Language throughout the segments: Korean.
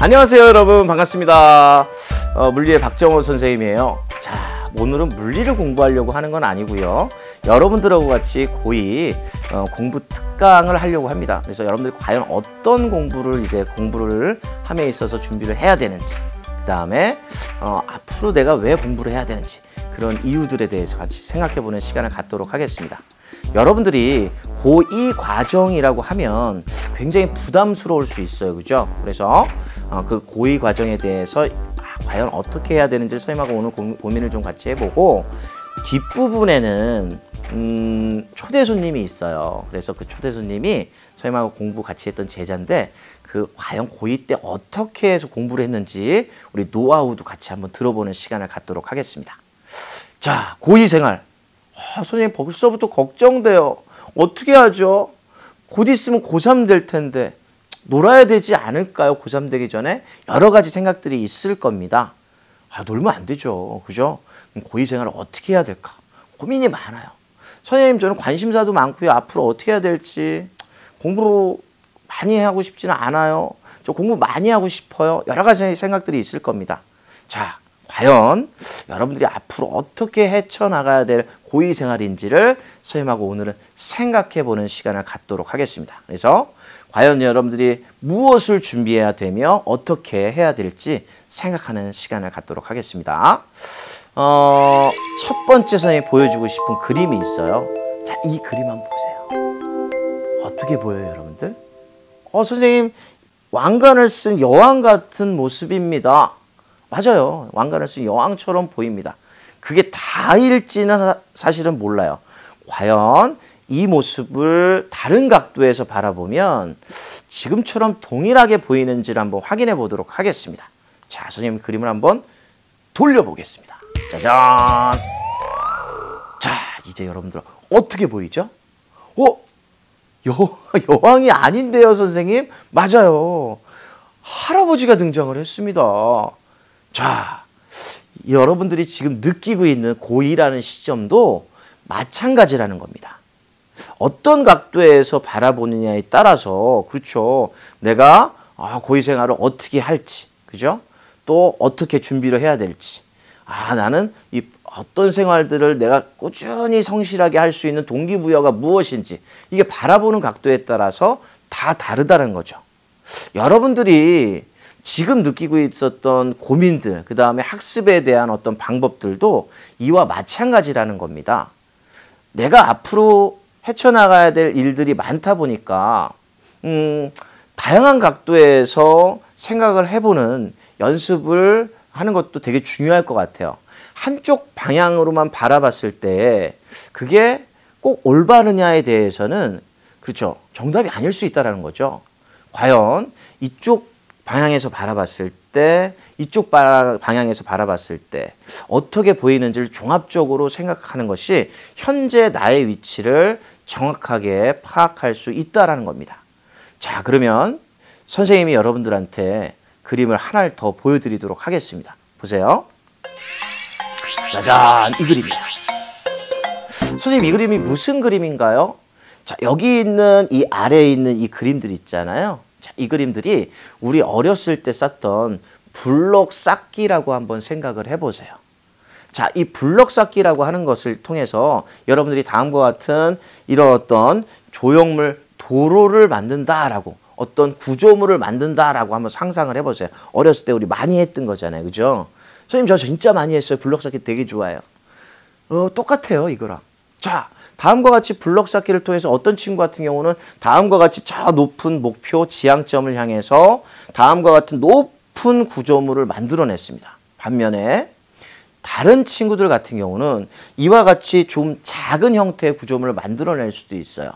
안녕하세요 여러분. 반갑습니다. 어, 물리의 박정호 선생님이에요. 자 오늘은 물리를 공부하려고 하는 건 아니고요. 여러분들하고 같이 고2 어, 공부 특강을 하려고 합니다. 그래서 여러분들이 과연 어떤 공부를 이제 공부를 함에 있어서 준비를 해야 되는지 그 다음에 어, 앞으로 내가 왜 공부를 해야 되는지 그런 이유들에 대해서 같이 생각해 보는 시간을 갖도록 하겠습니다 여러분들이 고2 과정이라고 하면 굉장히 부담스러울 수 있어요. 그죠? 그래서 어, 그 고2 과정에 대해서 아, 과연 어떻게 해야 되는지 선생님하고 오늘 고, 민을 좀 같이 해보고 뒷부분에는 음, 초대 손님이 있어요. 그래서 그 초대 손님이 선생님하고 공부 같이 했던 제자인데 그 과연 고2 때 어떻게 해서 공부를 했는지 우리 노하우도 같이 한번 들어보는 시간을 갖도록 하겠습니다. 자, 고2 생활 아, 선생님 벌써부터 걱정돼요. 어떻게 하죠? 곧 있으면 고3 될 텐데 놀아야 되지 않을까요? 고3 되기 전에 여러 가지 생각들이 있을 겁니다. 아, 놀면 안 되죠. 그죠? 고2 생활을 어떻게 해야 될까? 고민이 많아요. 선생님 저는 관심사도 많고요. 앞으로 어떻게 해야 될지 공부 많이 하고 싶지는 않아요. 저 공부 많이 하고 싶어요. 여러 가지 생각들이 있을 겁니다. 자, 과연 여러분들이 앞으로 어떻게 헤쳐나가야 될 고위 생활인지를 선생님하고 오늘은 생각해 보는 시간을 갖도록 하겠습니다. 그래서 과연 여러분들이 무엇을 준비해야 되며 어떻게 해야 될지 생각하는 시간을 갖도록 하겠습니다. 어, 첫 번째 선생님이 보여주고 싶은 그림이 있어요. 자, 이 그림 한번 보세요. 어떻게 보여요, 여러분들? 어, 선생님, 왕관을 쓴 여왕 같은 모습입니다. 맞아요. 왕관을 쓴 여왕처럼 보입니다. 그게 다일지는 사실은 몰라요. 과연 이 모습을 다른 각도에서 바라보면 지금처럼 동일하게 보이는지를 한번 확인해 보도록 하겠습니다. 자, 선생님 그림을 한번 돌려보겠습니다. 짜잔! 자, 이제 여러분들 어떻게 보이죠? 어? 여, 여왕이 아닌데요, 선생님? 맞아요. 할아버지가 등장을 했습니다. 자, 여러분들이 지금 느끼고 있는 고2라는 시점도 마찬가지라는 겁니다. 어떤 각도에서 바라보느냐에 따라서 그렇죠. 내가 아, 고2 생활을 어떻게 할지 그죠? 또 어떻게 준비를 해야 될지 아 나는 이 어떤 생활들을 내가 꾸준히 성실하게 할 수 있는 동기부여가 무엇인지 이게 바라보는 각도에 따라서 다 다르다는 거죠. 여러분들이 지금 느끼고 있었던 고민들, 그 다음에 학습에 대한 어떤 방법들도 이와 마찬가지라는 겁니다. 내가 앞으로 헤쳐나가야 될 일들이 많다 보니까, 음, 다양한 각도에서 생각을 해보는 연습을 하는 것도 되게 중요할 것 같아요. 한쪽 방향으로만 바라봤을 때 그게 꼭 올바르냐에 대해서는 그렇죠. 정답이 아닐 수 있다는 거죠. 과연 이쪽 방향에서 바라봤을 때 이쪽 방향에서 바라봤을 때 어떻게 보이는지를 종합적으로 생각하는 것이 현재 나의 위치를 정확하게 파악할 수 있다라는 겁니다. 자, 그러면 선생님이 여러분들한테 그림을 하나를 더 보여드리도록 하겠습니다. 보세요. 짜잔, 이 그림이에요. 선생님, 이 그림이 무슨 그림인가요? 자, 여기 있는 이 아래에 있는 이 그림들 있잖아요. 자, 이 그림들이 우리 어렸을 때 썼던 블록 쌓기라고 한번 생각을 해보세요. 자, 이 블록 쌓기라고 하는 것을 통해서 여러분들이 다음과 같은 이런 어떤 조형물 도로를 만든다라고 어떤 구조물을 만든다라고 한번 상상을 해보세요. 어렸을 때 우리 많이 했던 거잖아요. 그죠? 선생님 저 진짜 많이 했어요. 블록 쌓기 되게 좋아요. 어, 똑같아요. 이거랑. 자, 다음과 같이 블럭 쌓기를 통해서 어떤 친구 같은 경우는 다음과 같이 저 높은 목표 지향점을 향해서 다음과 같은 높은 구조물을 만들어냈습니다. 반면에 다른 친구들 같은 경우는 이와 같이 좀 작은 형태의 구조물을 만들어낼 수도 있어요.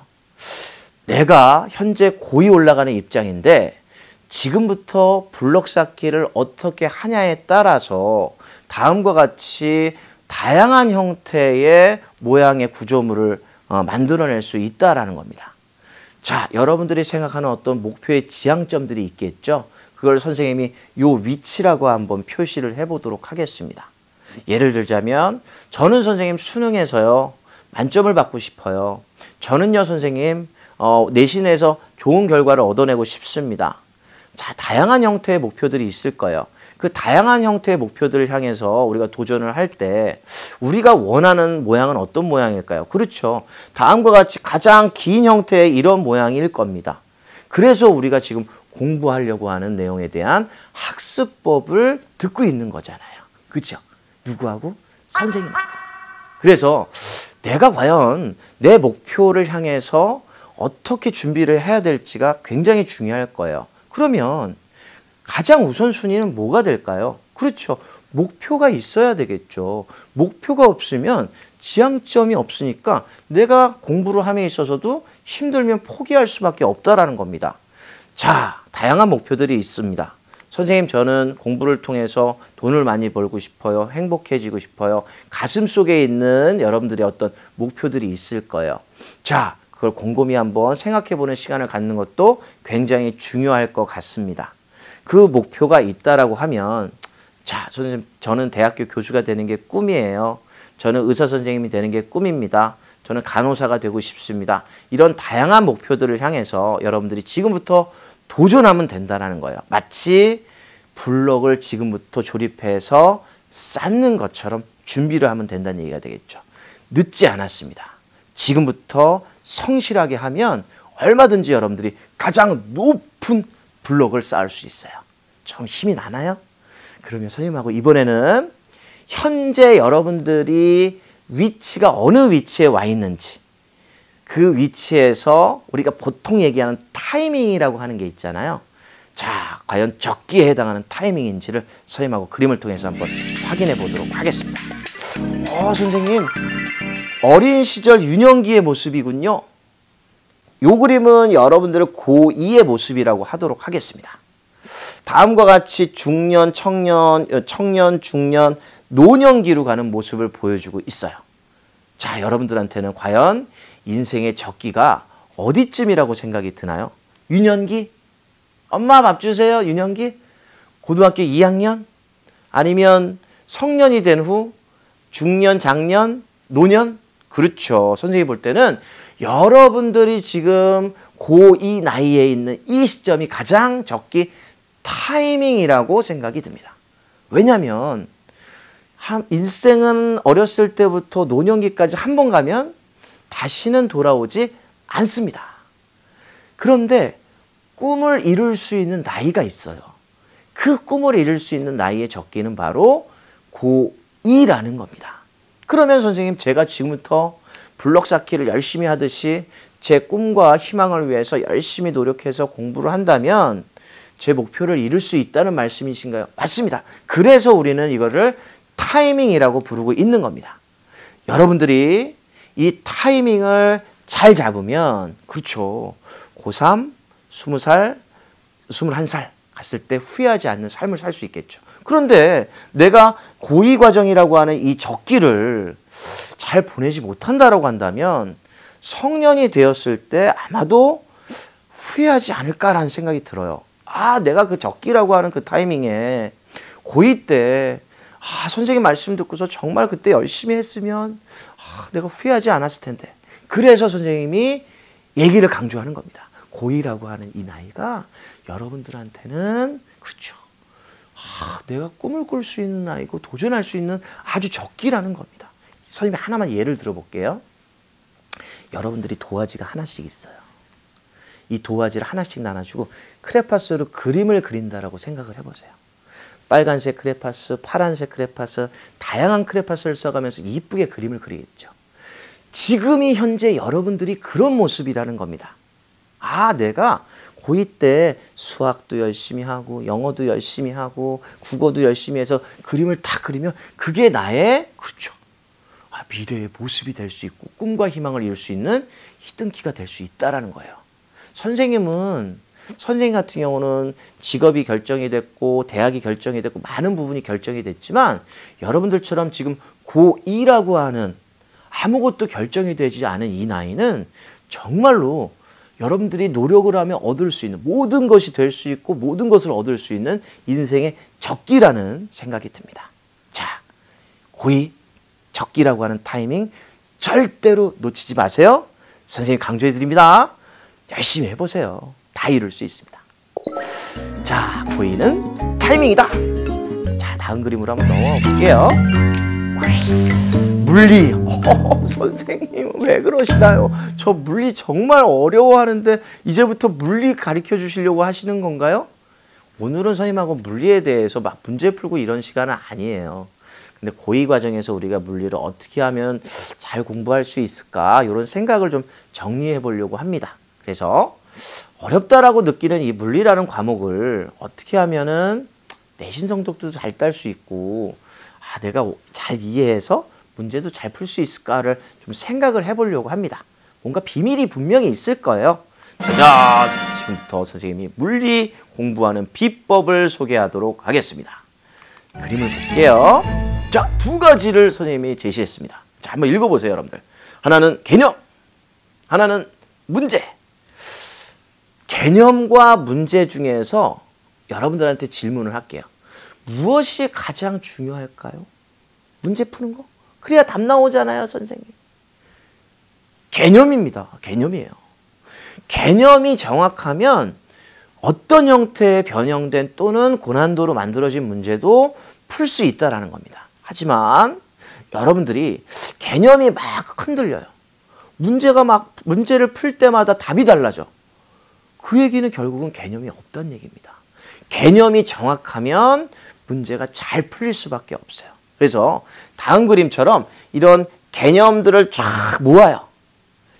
내가 현재 고이 올라가는 입장인데 지금부터 블럭 쌓기를 어떻게 하냐에 따라서 다음과 같이 다양한 형태의 모양의 구조물을 어, 만들어낼 수 있다라는 겁니다. 자, 여러분들이 생각하는 어떤 목표의 지향점들이 있겠죠? 그걸 선생님이 요 위치라고 한번 표시를 해보도록 하겠습니다. 예를 들자면 저는 선생님 수능에서요 만점을 받고 싶어요. 저는요 선생님 어, 내신에서 좋은 결과를 얻어내고 싶습니다. 자, 다양한 형태의 목표들이 있을 거예요. 그 다양한 형태의 목표들을 향해서 우리가 도전을 할 때 우리가 원하는 모양은 어떤 모양일까요? 그렇죠. 다음과 같이 가장 긴 형태의 이런 모양일 겁니다. 그래서 우리가 지금 공부하려고 하는 내용에 대한 학습법을 듣고 있는 거잖아요. 그죠? 누구하고? 선생님하고. 그래서 내가 과연 내 목표를 향해서 어떻게 준비를 해야 될지가 굉장히 중요할 거예요. 그러면 가장 우선순위는 뭐가 될까요? 그렇죠. 목표가 있어야 되겠죠. 목표가 없으면 지향점이 없으니까 내가 공부를 함에 있어서도 힘들면 포기할 수밖에 없다라는 겁니다. 자, 다양한 목표들이 있습니다. 선생님, 저는 공부를 통해서 돈을 많이 벌고 싶어요. 행복해지고 싶어요. 가슴 속에 있는 여러분들의 어떤 목표들이 있을 거예요. 자, 그걸 곰곰이 한번 생각해 보는 시간을 갖는 것도 굉장히 중요할 것 같습니다. 그 목표가 있다라고 하면 자, 선생님, 저는 대학교 교수가 되는 게 꿈이에요. 저는 의사 선생님이 되는 게 꿈입니다. 저는 간호사가 되고 싶습니다. 이런 다양한 목표들을 향해서 여러분들이 지금부터 도전하면 된다는 거예요. 마치 블럭을 지금부터 조립해서 쌓는 것처럼 준비를 하면 된다는 얘기가 되겠죠. 늦지 않았습니다. 지금부터 성실하게 하면 얼마든지 여러분들이 가장 높은 블록을 쌓을 수 있어요. 좀 힘이 나나요? 그러면 선생님하고 이번에는 현재 여러분들이 위치가 어느 위치에 와 있는지 그 위치에서 우리가 보통 얘기하는 타이밍이라고 하는 게 있잖아요. 자, 과연 적기에 해당하는 타이밍인지를 선생님하고 그림을 통해서 한번 확인해 보도록 하겠습니다. 어, 선생님. 어린 시절 유년기의 모습이군요. 요 그림은 여러분들의 고2의 모습이라고 하도록 하겠습니다. 다음과 같이 중년, 청년, 어, 청년, 중년, 노년기로 가는 모습을 보여주고 있어요. 자, 여러분들한테는 과연 인생의 적기가 어디쯤이라고 생각이 드나요? 유년기? 엄마 밥 주세요. 유년기? 고등학교 2학년? 아니면 성년이 된 후 중년, 장년, 노년? 그렇죠. 선생님이 볼 때는 여러분들이 지금 고2 나이에 있는 이 시점이 가장 적기 타이밍이라고 생각이 듭니다. 왜냐하면 인생은 어렸을 때부터 노년기까지 한 번 가면 다시는 돌아오지 않습니다. 그런데 꿈을 이룰 수 있는 나이가 있어요. 그 꿈을 이룰 수 있는 나이의 적기는 바로 고2라는 겁니다. 그러면 선생님 제가 지금부터 블럭 쌓기를 열심히 하듯이 제 꿈과 희망을 위해서 열심히 노력해서 공부를 한다면 제 목표를 이룰 수 있다는 말씀이신가요? 맞습니다. 그래서 우리는 이거를 타이밍이라고 부르고 있는 겁니다. 여러분들이 이 타이밍을 잘 잡으면 그렇죠. 고3, 20살, 21살 갔을 때 후회하지 않는 삶을 살 수 있겠죠. 그런데 내가 고위 과정이라고 하는 이 적기를 잘 보내지 못한다라고 한다면 성년이 되었을 때 아마도 후회하지 않을까라는 생각이 들어요. 아, 내가 그 적기라고 하는 그 타이밍에 고2 때 아, 선생님 말씀 듣고서 정말 그때 열심히 했으면 아, 내가 후회하지 않았을 텐데. 그래서 선생님이 얘기를 강조하는 겁니다. 고2라고 하는 이 나이가 여러분들한테는 그렇죠. 아, 내가 꿈을 꿀 수 있는 나이고 도전할 수 있는 아주 적기라는 겁니다. 선생님 하나만 예를 들어볼게요. 여러분들이 도화지가 하나씩 있어요. 이 도화지를 하나씩 나눠주고 크레파스로 그림을 그린다라고 생각을 해보세요. 빨간색 크레파스, 파란색 크레파스, 다양한 크레파스를 써가면서 이쁘게 그림을 그리겠죠. 지금이 현재 여러분들이 그런 모습이라는 겁니다. 아, 내가 고2 때 수학도 열심히 하고 영어도 열심히 하고 국어도 열심히 해서 그림을 다 그리면 그게 나의 그렇죠. 아, 미래의 모습이 될 수 있고 꿈과 희망을 이룰 수 있는 히든키가 될 수 있다라는 거예요. 선생님은 선생님 같은 경우는 직업이 결정이 됐고 대학이 결정이 됐고 많은 부분이 결정이 됐지만 여러분들처럼 지금 고2라고 하는 아무것도 결정이 되지 않은 이 나이는 정말로 여러분들이 노력을 하면 얻을 수 있는 모든 것이 될 수 있고 모든 것을 얻을 수 있는 인생의 적기라는 생각이 듭니다. 자, 고이 적기라고 하는 타이밍 절대로 놓치지 마세요. 선생님 강조해 드립니다. 열심히 해보세요. 다 이룰 수 있습니다. 자, 자, 고2는 타이밍이다. 자, 다음 그림으로 한번 넘어가 볼게요. 물리. 어, 선생님 왜 그러시나요? 저 물리 정말 어려워하는데 이제부터 물리 가르쳐 주시려고 하시는 건가요? 오늘은 선생님하고 물리에 대해서 막 문제 풀고 이런 시간은 아니에요. 근데 고2 과정에서 우리가 물리를 어떻게 하면 잘 공부할 수 있을까 이런 생각을 좀 정리해 보려고 합니다. 그래서 어렵다라고 느끼는 이 물리라는 과목을 어떻게 하면은 내신 성적도 잘 딸 수 있고 아 내가 잘 이해해서 문제도 잘 풀 수 있을까를 좀 생각을 해보려고 합니다. 뭔가 비밀이 분명히 있을 거예요. 자, 지금부터 선생님이 물리 공부하는 비법을 소개하도록 하겠습니다. 그림을 볼게요. 자, 두 가지를 선생님이 제시했습니다. 자, 한번 읽어보세요, 여러분들. 하나는 개념, 하나는 문제. 개념과 문제 중에서 여러분들한테 질문을 할게요. 무엇이 가장 중요할까요? 문제 푸는 거? 그래야 답 나오잖아요, 선생님. 개념입니다. 개념이에요. 개념이 정확하면 어떤 형태의 변형된 또는 고난도로 만들어진 문제도 풀 수 있다라는 겁니다. 하지만 여러분들이 개념이 막 흔들려요. 문제가 막 문제를 풀 때마다 답이 달라져. 그 얘기는 결국은 개념이 없다는 얘기입니다. 개념이 정확하면 문제가 잘 풀릴 수밖에 없어요. 그래서 다음 그림처럼 이런 개념들을 쫙 모아요.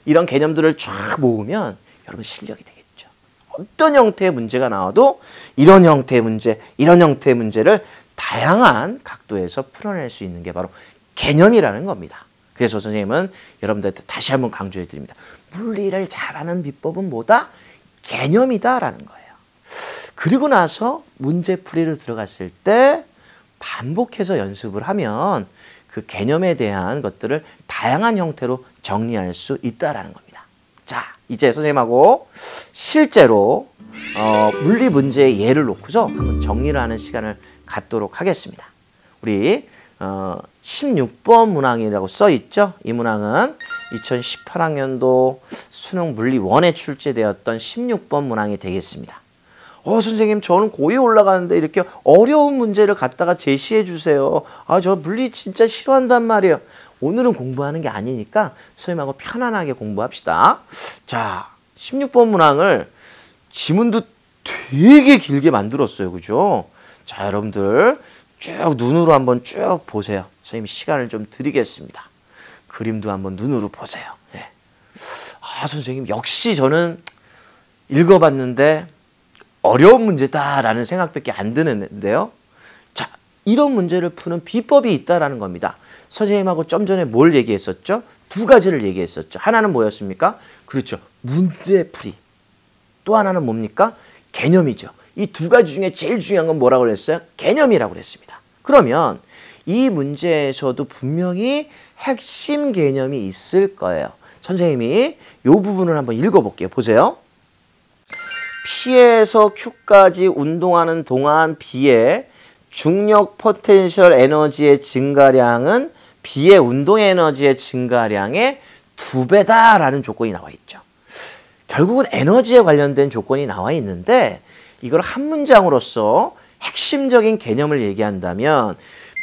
이런 개념들을 쫙 모으면 여러분 실력이 되겠죠. 어떤 형태의 문제가 나와도 이런 형태의 문제, 이런 형태의 문제를 다양한 각도에서 풀어낼 수 있는 게 바로 개념이라는 겁니다. 그래서 선생님은 여러분들한테 다시 한번 강조해 드립니다. 물리를 잘하는 비법은 뭐다? 개념이다라는 거예요. 그리고 나서 문제풀이로 들어갔을 때 반복해서 연습을 하면 그 개념에 대한 것들을 다양한 형태로 정리할 수 있다라는 겁니다. 자, 이제 선생님하고 실제로 어, 물리 문제의 예를 놓고서 한번 정리를 하는 시간을 갖도록 하겠습니다. 우리 어, 16번 문항이라고 써 있죠. 이 문항은 2018학년도 수능 물리 1에 출제되었던 16번 문항이 되겠습니다. 어, 선생님, 저는 고2 올라가는데 이렇게 어려운 문제를 갖다가 제시해 주세요. 아, 저 물리 진짜 싫어한단 말이에요. 오늘은 공부하는 게 아니니까 선생님하고 편안하게 공부합시다. 자, 16번 문항을 지문도 되게 길게 만들었어요. 그죠? 자, 여러분들 쭉 눈으로 한번 쭉 보세요. 선생님 시간을 좀 드리겠습니다. 그림도 한번 눈으로 보세요. 네. 아, 선생님, 역시 저는 읽어봤는데 어려운 문제다라는 생각밖에 안 드는데요. 자, 이런 문제를 푸는 비법이 있다라는 겁니다. 선생님하고 좀 전에 뭘 얘기했었죠? 두 가지를 얘기했었죠. 하나는 뭐였습니까? 그렇죠. 문제풀이. 또 하나는 뭡니까? 개념이죠. 이 두 가지 중에 제일 중요한 건 뭐라고 그랬어요? 개념이라고 그랬습니다. 그러면 이 문제에서도 분명히 핵심 개념이 있을 거예요. 선생님이 이 부분을 한번 읽어볼게요. 보세요. P에서 Q까지 운동하는 동안 B의 중력 포텐셜 에너지의 증가량은 B의 운동 에너지의 증가량의 두 배다라는 조건이 나와 있죠. 결국은 에너지에 관련된 조건이 나와 있는데 이걸 한 문장으로서 핵심적인 개념을 얘기한다면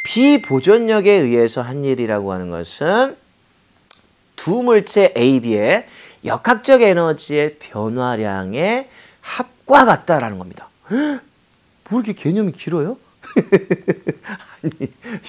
비보존력에 의해서 한 일이라고 하는 것은 두 물체 A, B의 역학적 에너지의 변화량의 합과 같다라는 겁니다. 뭐 이렇게 개념이 길어요? 아니,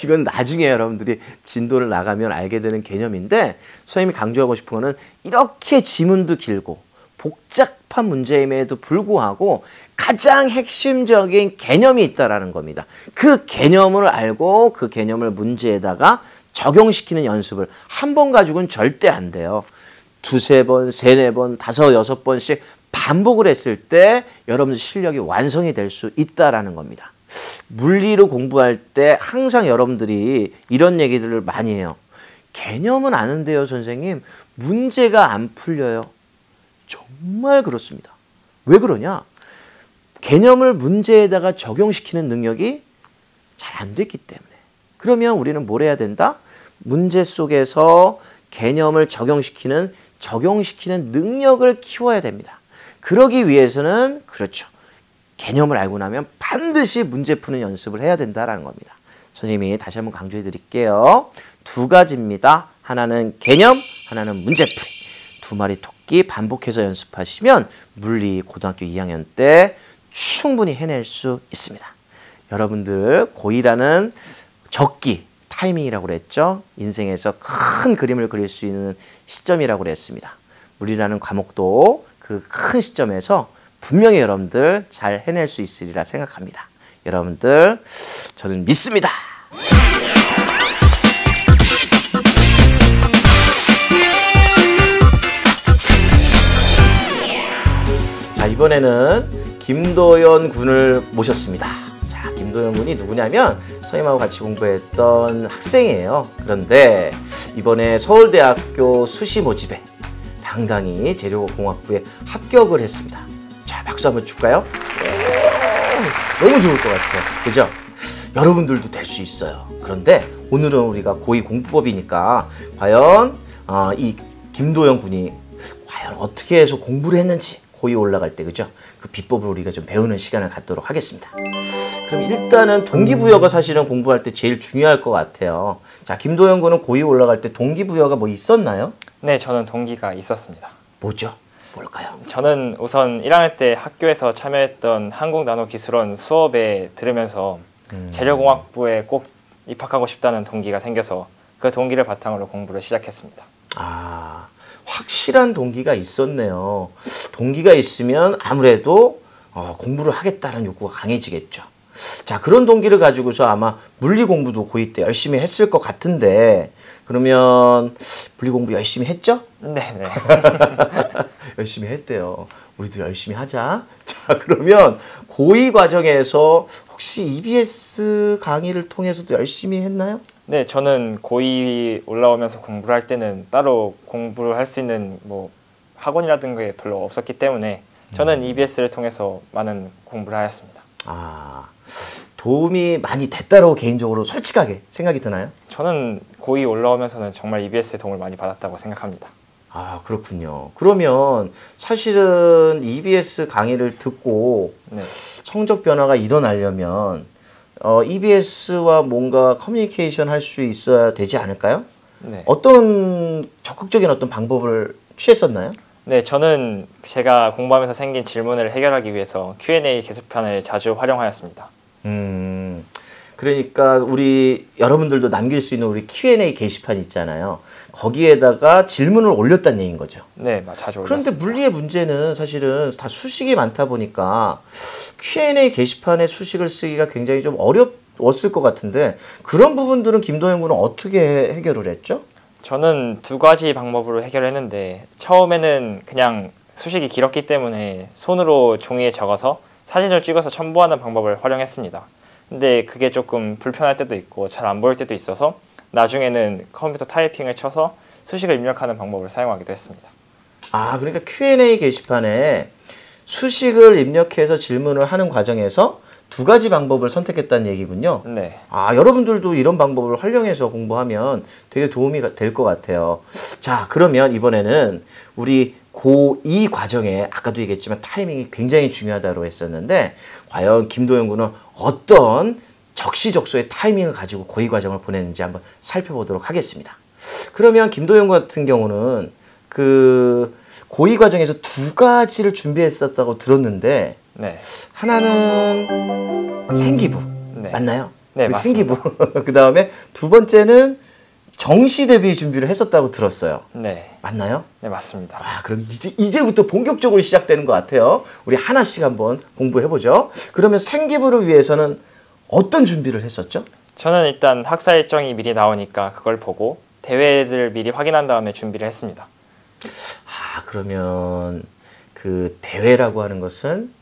이건 나중에 여러분들이 진도를 나가면 알게 되는 개념인데 선생님이 강조하고 싶은 거는 이렇게 지문도 길고 복잡한 문제임에도 불구하고 가장 핵심적인 개념이 있다라는 겁니다. 그 개념을 알고 그 개념을 문제에다가 적용시키는 연습을 한 번 가지고는 절대 안 돼요. 두세 번, 세네 번, 다섯, 여섯 번씩 반복을 했을 때 여러분들 실력이 완성이 될 수 있다라는 겁니다. 물리로 공부할 때 항상 여러분들이 이런 얘기들을 많이 해요. 개념은 아는데요, 선생님. 문제가 안 풀려요. 정말 그렇습니다. 왜 그러냐? 개념을 문제에다가 적용시키는 능력이 잘 안 됐기 때문에. 그러면 우리는 뭘 해야 된다? 문제 속에서 개념을 적용시키는 적용시키는 능력을 키워야 됩니다. 그러기 위해서는 그렇죠. 개념을 알고 나면 반드시 문제 푸는 연습을 해야 된다라는 겁니다. 선생님이 다시 한번 강조해 드릴게요. 두 가지입니다. 하나는 개념, 하나는 문제풀이. 두 마리 토끼 반복해서 연습하시면 물리 고등학교 2학년 때 충분히 해낼 수 있습니다. 여러분들 고2라는 적기 타이밍이라고 그랬죠. 인생에서 큰 그림을 그릴 수 있는 시점이라고 그랬습니다. 물리라는 과목도 그 큰 시점에서 분명히 여러분들 잘 해낼 수 있으리라 생각합니다. 여러분들 저는 믿습니다. 자 이번에는 김도연 군을 모셨습니다. 자 김도연 군이 누구냐면 선생님하고 같이 공부했던 학생이에요. 그런데 이번에 서울대학교 수시 모집에 당당히 재료공학부에 합격을 했습니다. 자 박수 한번 줄까요? 네. 너무 좋을 것 같아요. 그죠? 여러분들도 될 수 있어요. 그런데 오늘은 우리가 고위 공부법이니까 과연 어, 이 김도영 군이 과연 어떻게 해서 공부를 했는지 고위 올라갈 때 그죠? 그 비법을 우리가 좀 배우는 시간을 갖도록 하겠습니다. 그럼 일단은 동기부여가 사실은 공부할 때 제일 중요할 것 같아요. 자, 김도영 군은 고위 올라갈 때 동기부여가 뭐 있었나요? 네, 저는 동기가 있었습니다. 뭐죠? 뭘까요? 저는 우선 1학년 때 학교에서 참여했던 한국나노기술원 수업에 들으면서 재료공학부에 꼭 입학하고 싶다는 동기가 생겨서 그 동기를 바탕으로 공부를 시작했습니다. 아, 확실한 동기가 있었네요. 동기가 있으면 아무래도 어, 공부를 하겠다는 욕구가 강해지겠죠. 자, 그런 동기를 가지고서 아마 물리 공부도 고2 때 열심히 했을 것 같은데, 그러면 물리 공부 열심히 했죠? 네, 네. 열심히 했대요. 우리도 열심히 하자. 자, 그러면 고2 과정에서 혹시 EBS 강의를 통해서도 열심히 했나요? 네, 저는 고2 올라오면서 공부를 할 때는 따로 공부를 할 수 있는 뭐 학원이라든가 게 별로 없었기 때문에 저는 EBS를 통해서 많은 공부를 하였습니다. 아, 도움이 많이 됐다고 개인적으로 솔직하게 생각이 드나요? 저는 고2 올라오면서는 정말 EBS의 도움을 많이 받았다고 생각합니다. 아, 그렇군요. 그러면 사실은 EBS 강의를 듣고 네. 성적 변화가 일어나려면 어, EBS와 뭔가 커뮤니케이션 할 수 있어야 되지 않을까요? 네. 어떤 적극적인 어떤 방법을 취했었나요? 네, 저는 제가 공부하면서 생긴 질문을 해결하기 위해서 Q&A 게시판을 자주 활용하였습니다. 음, 그러니까 우리 여러분들도 남길 수 있는 우리 Q&A 게시판 있잖아요. 거기에다가 질문을 올렸다는 얘기인 거죠. 네, 마- 자주 그런데 올렸습니다. 물리의 문제는 사실은 다 수식이 많다 보니까 Q&A 게시판에 수식을 쓰기가 굉장히 좀 어려웠을 것 같은데 그런 부분들은 김도영 군은 어떻게 해- 해결을 했죠? 저는 두 가지 방법으로 해결했는데 처음에는 그냥 수식이 길었기 때문에 손으로 종이에 적어서 사진을 찍어서 첨부하는 방법을 활용했습니다. 근데 그게 조금 불편할 때도 있고 잘 안 보일 때도 있어서 나중에는 컴퓨터 타이핑을 쳐서 수식을 입력하는 방법을 사용하기도 했습니다. 아, 그러니까 Q&A 게시판에 수식을 입력해서 질문을 하는 과정에서 두 가지 방법을 선택했다는 얘기군요. 네. 아, 여러분들도 이런 방법을 활용해서 공부하면 되게 도움이 될 것 같아요. 자, 그러면 이번에는 우리 고2 과정에 아까도 얘기했지만 타이밍이 굉장히 중요하다고 했었는데 과연 김도영 군은 어떤 적시적소의 타이밍을 가지고 고2 과정을 보냈는지 한번 살펴보도록 하겠습니다. 그러면 김도영 같은 경우는 그 고2 과정에서 두 가지를 준비했었다고 들었는데 네. 하나는 생기부 네. 맞나요? 네, 그 맞습니다. 생기부. 그 다음에 두 번째는 정시 대비 준비를 했었다고 들었어요. 네. 맞나요? 네, 맞습니다. 아, 그럼 이제 이제부터 본격적으로 시작되는 것 같아요. 우리 하나씩 한번 공부해 보죠. 그러면 생기부를 위해서는 어떤 준비를 했었죠? 저는 일단 학사 일정이 미리 나오니까 그걸 보고 대회를 미리 확인한 다음에 준비를 했습니다. 아, 그러면 그 대회라고 하는 것은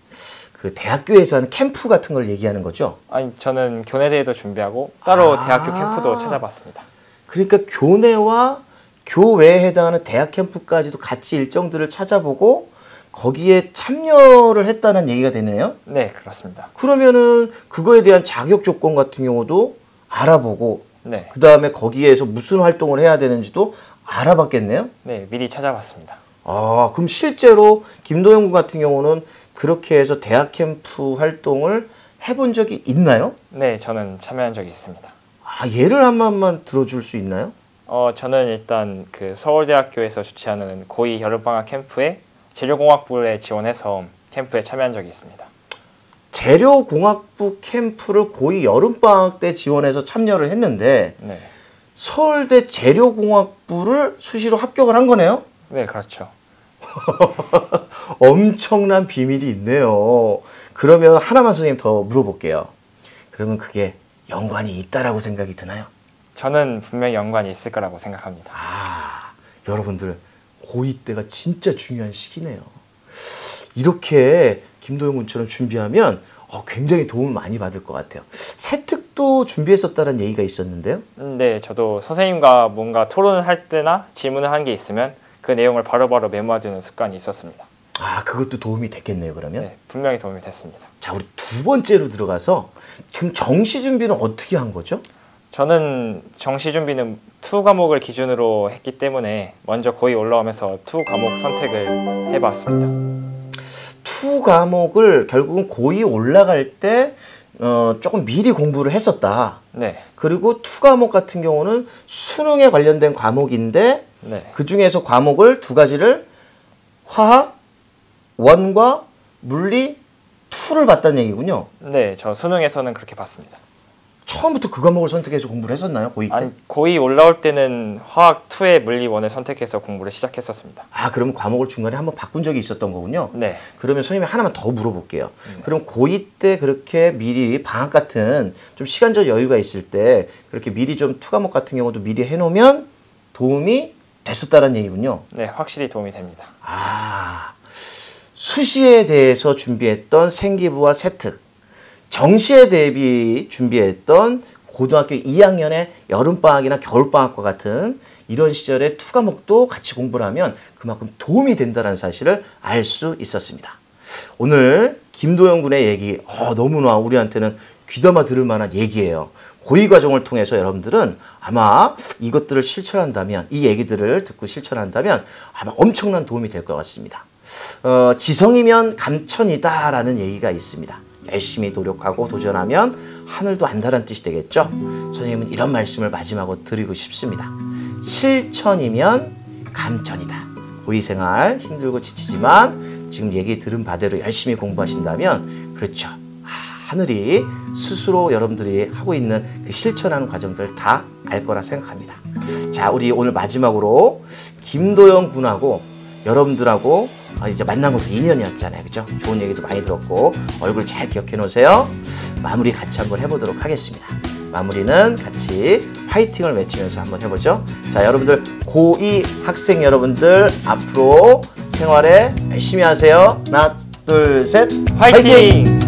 그 대학교에서 하는 캠프 같은 걸 얘기하는 거죠? 아니 저는 교내 대회도 준비하고 따로 아. 대학교 캠프도 찾아봤습니다. 그러니까 교내와 교외에 해당하는 대학 캠프까지도 같이 일정들을 찾아보고 거기에 참여를 했다는 얘기가 되네요. 네 그렇습니다. 그러면은 그거에 대한 자격 조건 같은 경우도 알아보고 네, 그 다음에 거기에서 무슨 활동을 해야 되는지도 알아봤겠네요. 네 미리 찾아봤습니다. 아 그럼 실제로 김도영 군 같은 경우는 그렇게 해서 대학 캠프 활동을 해본 적이 있나요? 네, 저는 참여한 적이 있습니다. 아, 예를 한 번만 들어줄 수 있나요? 어, 저는 일단 그 서울대학교에서 주최하는 고2 여름방학 캠프에 재료공학부에 지원해서 캠프에 참여한 적이 있습니다. 재료공학부 캠프를 고2 여름방학 때 지원해서 참여를 했는데 네, 서울대 재료공학부를 수시로 합격을 한 거네요? 네 그렇죠. 엄청난 비밀이 있네요. 그러면 하나만 선생님 더 물어볼게요. 그러면 그게 연관이 있다라고 생각이 드나요? 저는 분명히 연관이 있을 거라고 생각합니다. 아, 여러분들 고2 때가 진짜 중요한 시기네요. 이렇게 김도영 군처럼 준비하면 어, 굉장히 도움을 많이 받을 것 같아요. 세특도 준비했었다는 얘기가 있었는데요. 음, 네, 저도 선생님과 뭔가 토론을 할 때나 질문을 한 게 있으면 그 내용을 바로바로 메모해두는 습관이 있었습니다. 아, 그것도 도움이 됐겠네요, 그러면. 네, 분명히 도움이 됐습니다. 자, 우리 두 번째로 들어가서 그럼 정시 준비는 어떻게 한 거죠? 저는 정시 준비는 투 과목을 기준으로 했기 때문에 먼저 거의 올라오면서 투 과목 선택을 해봤습니다. 투 과목을 결국은 고2 올라갈 때 어, 조금 미리 공부를 했었다. 네, 그리고 투 과목 같은 경우는 수능에 관련된 과목인데 네, 그 중에서 과목을 두 가지를 화학, 원과 물리, 투를 봤다는 얘기군요. 네, 저 수능에서는 그렇게 봤습니다. 처음부터 그 과목을 선택해서 공부를 했었나요? 고2 때? 아니, 고2 올라올 때는 화학 2의 물리 1을 선택해서 공부를 시작했었습니다. 아, 그러면 과목을 중간에 한번 바꾼 적이 있었던 거군요. 네, 그러면 선생님이 하나만 더 물어볼게요. 그럼 고2 때 그렇게 미리 방학 같은 좀 시간적 여유가 있을 때 그렇게 미리 좀투 과목 같은 경우도 미리 해놓으면 도움이 됐었다는 얘기군요. 네, 확실히 도움이 됩니다. 아, 수시에 대해서 준비했던 생기부와 세특, 정시에 대비 준비했던 고등학교 2학년의 여름방학이나 겨울방학과 같은 이런 시절의 투 과목도 같이 공부를 하면 그만큼 도움이 된다는 사실을 알 수 있었습니다. 오늘 김도영 군의 얘기 어, 너무나 우리한테는 귀담아 들을 만한 얘기예요. 고위 과정을 통해서 여러분들은 아마 이것들을 실천한다면 이 얘기들을 듣고 실천한다면 아마 엄청난 도움이 될 것 같습니다. 어, 지성이면 감천이다라는 얘기가 있습니다. 열심히 노력하고 도전하면 하늘도 안다는 뜻이 되겠죠. 선생님은 이런 말씀을 마지막으로 드리고 싶습니다. 실천이면 감천이다. 고위생활 힘들고 지치지만 지금 얘기 들은 바대로 열심히 공부하신다면 그렇죠. 아, 하늘이 스스로 여러분들이 하고 있는 그 실천하는 과정들을 다 알 거라 생각합니다. 자, 우리 오늘 마지막으로 김도영 군하고 여러분들하고 아, 이제 만난 것도 2년이었잖아요. 그죠? 좋은 얘기도 많이 들었고 얼굴 잘 기억해 놓으세요. 마무리 같이 한번 해보도록 하겠습니다. 마무리는 같이 화이팅을 외치면서 한번 해보죠. 자, 여러분들 고2 학생 여러분들 앞으로 생활에 열심히 하세요. 하나, 둘, 셋, 화이팅!